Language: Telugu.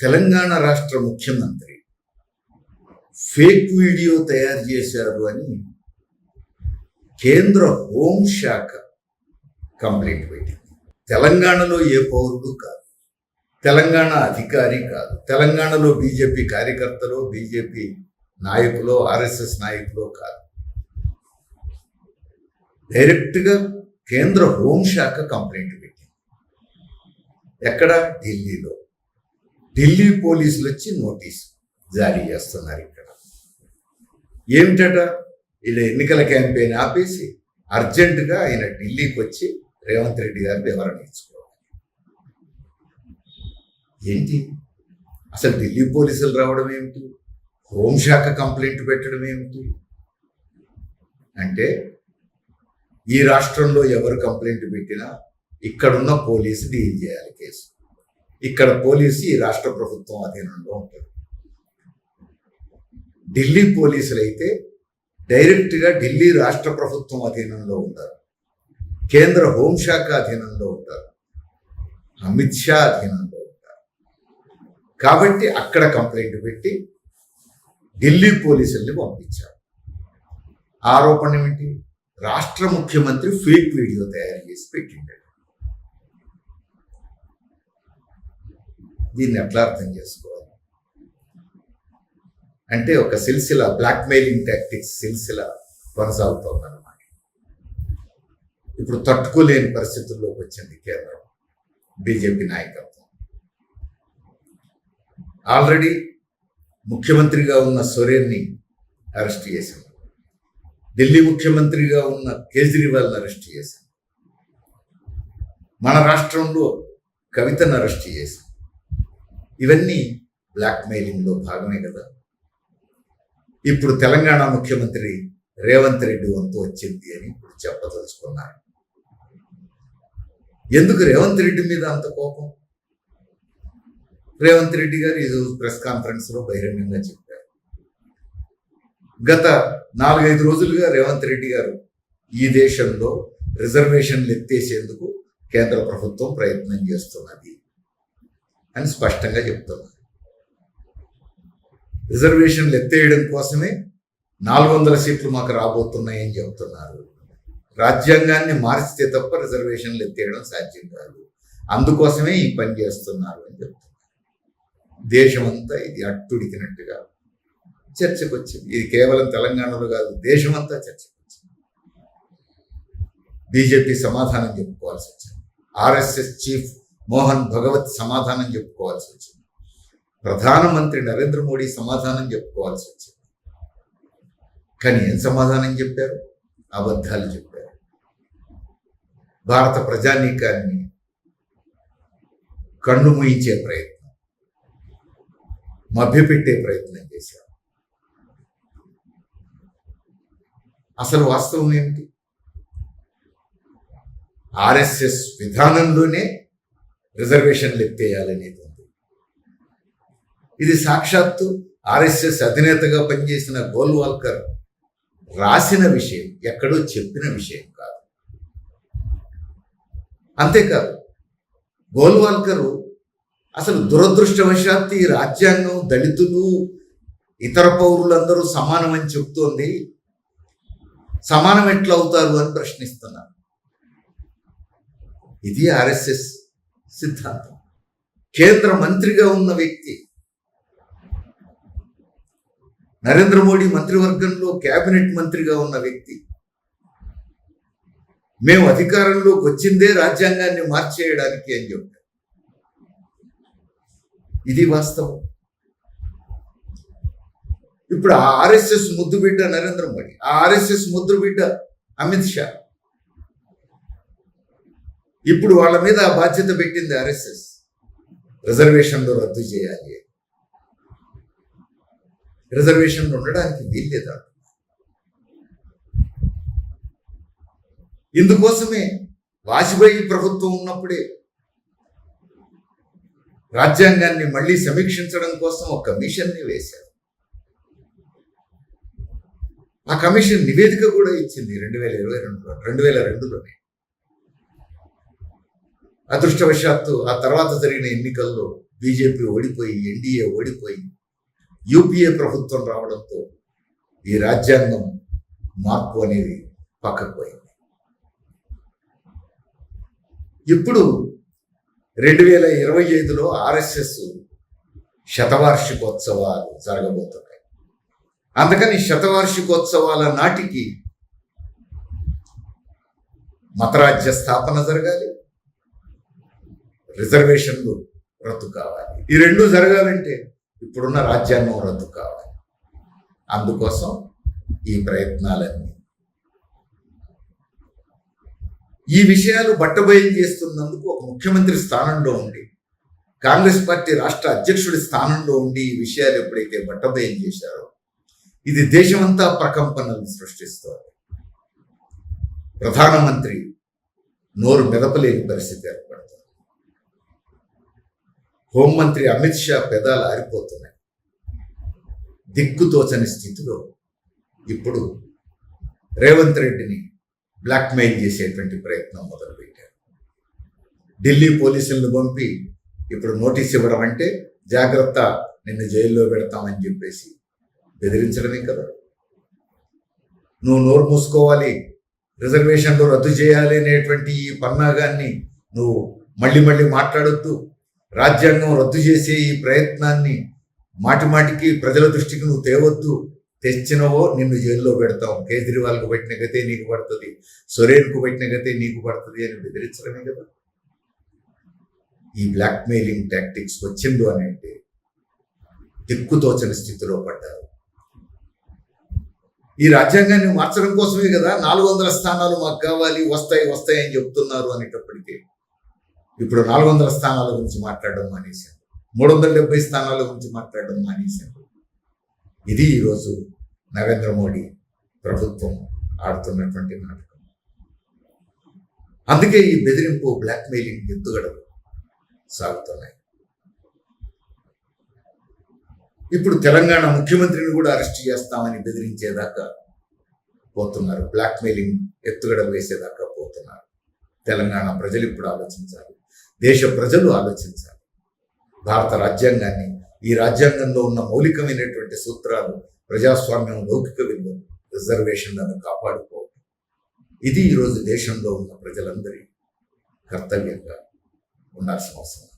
తెలంగాణ రాష్ట్ర ముఖ్యమంత్రి ఫేక్ వీడియో తయారు చేశారు అని కేంద్ర హోంశాఖ కంప్లైంట్ పెట్టింది. తెలంగాణలో ఏ పౌరుడు కాదు. తెలంగాణ అధికారి కాదు. తెలంగాణలో బీజేపీ కార్యకర్తలు బీజేపీ నాయకులు ఆర్ఎస్ఎస్ నాయకులు కాదు. డైరెక్ట్గా కేంద్ర హోంశాఖ కంప్లైంట్ పెట్టింది. ఎక్కడ? ఢిల్లీలో. ఢిల్లీ పోలీసులు వచ్చి నోటీస్ జారీ చేస్తున్నారు ఇక్కడ. ఏమిటట? ఇలా ఎన్నికల క్యాంపెయిన్ ఆపేసి అర్జెంటుగా ఆయన ఢిల్లీకి వచ్చి రేవంత్ రెడ్డి గారు వివరణ ఇచ్చుకోవాలి. ఏంటి? అసలు ఢిల్లీ పోలీసులు రావడం ఏమిటి? హోంశాఖ కంప్లైంట్ పెట్టడం ఏమిటి? అంటే ఈ రాష్ట్రంలో ఎవరు కంప్లైంట్ పెట్టినా ఇక్కడున్న పోలీసు డీల్ చేయాలి కేసు? ఇక్కడ పోలీసు ఈ రాష్ట్ర ప్రభుత్వం అధీనంలో ఉంటుంది ఢిల్లీ పోలీసులు అయితే డైరెక్ట్గా ఢిల్లీ రాష్ట్ర ప్రభుత్వం అధీనంలో ఉంటారు. కేంద్ర హోంశాఖ అధీనంలో ఉంటారు. అమిత్ షా అధీనంలో ఉంటారు. కాబట్టి అక్కడ కంప్లైంట్ పెట్టి ఢిల్లీ పోలీసుల్ని పంపించారు. ఆరోపణ ఏమిటి రాష్ట్ర ముఖ్యమంత్రి ఫేక్ వీడియో తయారు చేసి పెట్టిండాడు దీన్ని ఎట్లా అర్థం చేసుకోవాలి. అంటే ఒక సిల్సిల బ్లాక్మెయిలింగ్ టాక్టిక్స్ సిల్సిల కొనసాగుతోందన్నమాట. ఇప్పుడు తట్టుకోలేని పరిస్థితుల్లోకి వచ్చింది కేంద్రం బీజేపీ నాయకత్వం. ఆల్రెడీ ముఖ్యమంత్రిగా ఉన్న సోరేన్ని అరెస్ట్ చేశారు ఢిల్లీ ముఖ్యమంత్రిగా ఉన్న కేజ్రీవాల్ని అరెస్ట్ చేశారు మన రాష్ట్రంలో కవితను అరెస్ట్ చేశారు ఇవన్నీ బ్లాక్మెయిలింగ్లో భాగమే కదా. ఇప్పుడు తెలంగాణ ముఖ్యమంత్రి రేవంత్ రెడ్డి వంతు వచ్చింది అని ఇప్పుడు చెప్పదలుచుకున్నారు. ఎందుకు రేవంత్ రెడ్డి మీద అంత కోపం? రేవంత్ రెడ్డి గారు ఇది ప్రెస్ కాన్ఫరెన్స్లో బహిరంగంగా చెప్పారు. గత నాలుగైదు రోజులుగా రేవంత్ రెడ్డి గారు ఈ దేశంలో రిజర్వేషన్లు ఎత్తేసేందుకు కేంద్ర ప్రభుత్వం ప్రయత్నం చేస్తున్నది. అని స్పష్టంగా చెప్తున్నారు రిజర్వేషన్లు ఎత్తేయడం కోసమే నాలుగు వందల సీట్లు మాకు రాబోతున్నాయని చెబుతున్నారు రాజ్యాంగాన్ని మార్చితే తప్ప రిజర్వేషన్లు ఎత్తేయడం సాధ్యం కాదు. అందుకోసమే ఈ పని చేస్తున్నారు అని చెప్తున్నారు. దేశమంతా ఇది అట్టుడికినట్టుగా చర్చకు వచ్చింది ఇది కేవలం తెలంగాణలో కాదు దేశమంతా చర్చకు వచ్చింది బీజేపీ సమాధానం చెప్పుకోవాల్సి వచ్చింది. ఆర్ఎస్ఎస్ చీఫ్ మోహన్ భగవత్ సమాధానం చెప్పుకోవాల్సి వచ్చింది. ప్రధానమంత్రి నరేంద్ర మోడీ సమాధానం చెప్పుకోవాల్సి వచ్చింది. కానీ ఏం సమాధానం చెప్పారు? అబద్ధాలు చెప్పారు. భారత ప్రజానీకాన్ని కన్నుమూయించే ప్రయత్నం మభ్యపెట్టే ప్రయత్నం చేశారు. అసలు వాస్తవం ఏమిటి? ఆర్ఎస్ఎస్ విధానంలోనే రిజర్వేషన్లు ఎత్తేయాలనేది ఉంది ఇది సాక్షాత్తు ఆర్ఎస్ఎస్ అధినేతగా పనిచేసిన గోల్వాల్కర్ రాసిన విషయం ఎక్కడో చెప్పిన విషయం కాదు. అంతేకాదు గోల్వాల్కరు అసలు దురదృష్టవశాత్తు ఈ రాజ్యాంగం దళితులు ఇతర పౌరులందరూ సమానమని చెప్తోంది సమానం ఎట్లా అవుతారు అని ప్రశ్నిస్తున్నారు. ఇది ఆర్ఎస్ఎస్ సిద్ధాంతం. కేంద్ర మంత్రిగా ఉన్న వ్యక్తి. నరేంద్ర మోడీ మంత్రివర్గంలో కేబినెట్ మంత్రిగా ఉన్న వ్యక్తి. మేము అధికారంలోకి వచ్చిందే రాజ్యాంగాన్ని మార్చేయడానికి అని చెప్పారు. ఇది వాస్తవం. ఇప్పుడు ఆ ఆర్ఎస్ఎస్ ముద్దు బిడ్డ నరేంద్ర మోడీ ఆ ఆర్ఎస్ఎస్ ముద్దు బిడ్డ అమిత్ షా. ఇప్పుడు వాళ్ళ మీద ఆ బాధ్యత పెట్టింది ఆర్ఎస్ఎస్. రిజర్వేషన్లు రద్దు చేయాలి. రిజర్వేషన్లు ఉండడానికి వీల్లేదు ఇందుకోసమే వాజ్పేయి ప్రభుత్వం ఉన్నప్పుడే రాజ్యాంగాన్ని మళ్ళీ సమీక్షించడం కోసం ఒక కమిషన్ని వేశారు. ఆ కమిషన్ నివేదిక కూడా ఇచ్చింది రెండు వేల ఇరవై రెండులో రెండు వేల రెండులోనే. అదృష్టవశాత్తు ఆ తర్వాత జరిగిన ఎన్నికల్లో బీజేపీ ఓడిపోయి ఎన్డీఏ ఓడిపోయి యూపీఏ ప్రభుత్వం రావడంతో ఈ రాజ్యాంగం మార్పు అనేది పక్కకు పోయింది ఇప్పుడు రెండు వేల ఇరవై ఐదులో ఆర్ఎస్ఎస్ శతవార్షికోత్సవాలు జరగబోతున్నాయి. అందుకని శతవార్షికోత్సవాల నాటికి మతరాజ్య స్థాపన జరగాలి. రిజర్వేషన్లు రద్దు కావాలి. ఈ రెండు జరగాలంటే ఇప్పుడున్న రాజ్యాంగం రద్దు కావాలి. అందుకోసం ఈ ప్రయత్నాలన్నీ. ఈ విషయాలు బట్టబయలు చేస్తున్నందుకు ఒక ముఖ్యమంత్రి స్థానంలో ఉండి కాంగ్రెస్ పార్టీ రాష్ట్ర అధ్యక్షుడి స్థానంలో ఉండి ఈ విషయాలు ఎప్పుడైతే బట్టబయలు చేశారో ఇది దేశమంతా ప్రకంపనలు సృష్టిస్తోంది. ప్రధానమంత్రి నోరు మెదపలేని పరిస్థితి ఏర్పడింది. హోంమంత్రి అమిత్ షా పెదాలు ఆరిపోతున్నాయి. దిక్కుతోచని స్థితిలో ఇప్పుడు రేవంత్ రెడ్డిని బ్లాక్మెయిల్ చేసేటువంటి ప్రయత్నం మొదలుపెట్టారు. ఢిల్లీ పోలీసులను పంపి ఇప్పుడు నోటీస్ ఇవ్వడం అంటే జాగ్రత్త నిన్ను జైల్లో పెడతామని చెప్పేసి బెదిరించడమే కదా. నువ్వు నోరు మూసుకోవాలి రిజర్వేషన్లు రద్దు చేయాలి అనేటువంటి ఈ పన్నాగాన్ని నువ్వు మళ్ళీ మళ్ళీ మాట్లాడొద్దు. రాజ్యాంగం రద్దు చేసే ఈ ప్రయత్నాన్ని మాటిమాటికి ప్రజల దృష్టికి నువ్వు తేవద్దు. తెచ్చినవో నిన్ను జైల్లో పెడతాం. కేజ్రీవాల్కు పెట్టిన గతే నీకు పడుతుంది. సొరేన్కు పెట్టిన గతే నీకు పడుతుంది అని బెదిరించడమే కదా? ఈ బ్లాక్మెయిలింగ్ టాక్టిక్స్ వచ్చిండు అని అంటే దిక్కుతోచని స్థితిలో పడ్డారు. ఈ రాజ్యాంగాన్ని మార్చడం కోసమే కదా నాలుగు వందల స్థానాలు మాకు కావాలి వస్తాయి వస్తాయి అని చెప్తున్నారు అనేటప్పటికీ ఇప్పుడు నాలుగు వందల స్థానాల గురించి మాట్లాడడం మానేశాం. మూడు వందల డెబ్బై స్థానాల గురించి మాట్లాడడం మానేశాం. ఇది ఈరోజు నరేంద్ర మోడీ ప్రభుత్వం ఆడుతున్నటువంటి నాటకం. అందుకే ఈ బెదిరింపు బ్లాక్మెయిలింగ్ ఎత్తుగడలు సాగుతున్నాయి. ఇప్పుడు తెలంగాణ ముఖ్యమంత్రిని కూడా అరెస్ట్ చేస్తామని బెదిరించేదాకా పోతున్నారు. బ్లాక్మెయిలింగ్ ఎత్తుగడలు వేసేదాకా పోతున్నారు. తెలంగాణ ప్రజలు ఇప్పుడు ఆలోచించాలి. దేశ ప్రజలు ఆలోచించాలి. భారత రాజ్యాంగాన్ని ఈ రాజ్యాంగంలో ఉన్న మౌలికమైనటువంటి సూత్రాలు ప్రజాస్వామ్యం లౌకిక విలువలు రిజర్వేషన్లను కాపాడుకోవడం ఇది ఈరోజు దేశంలో ఉన్న ప్రజలందరి కర్తవ్యంగా ఉండాల్సిన అవసరం.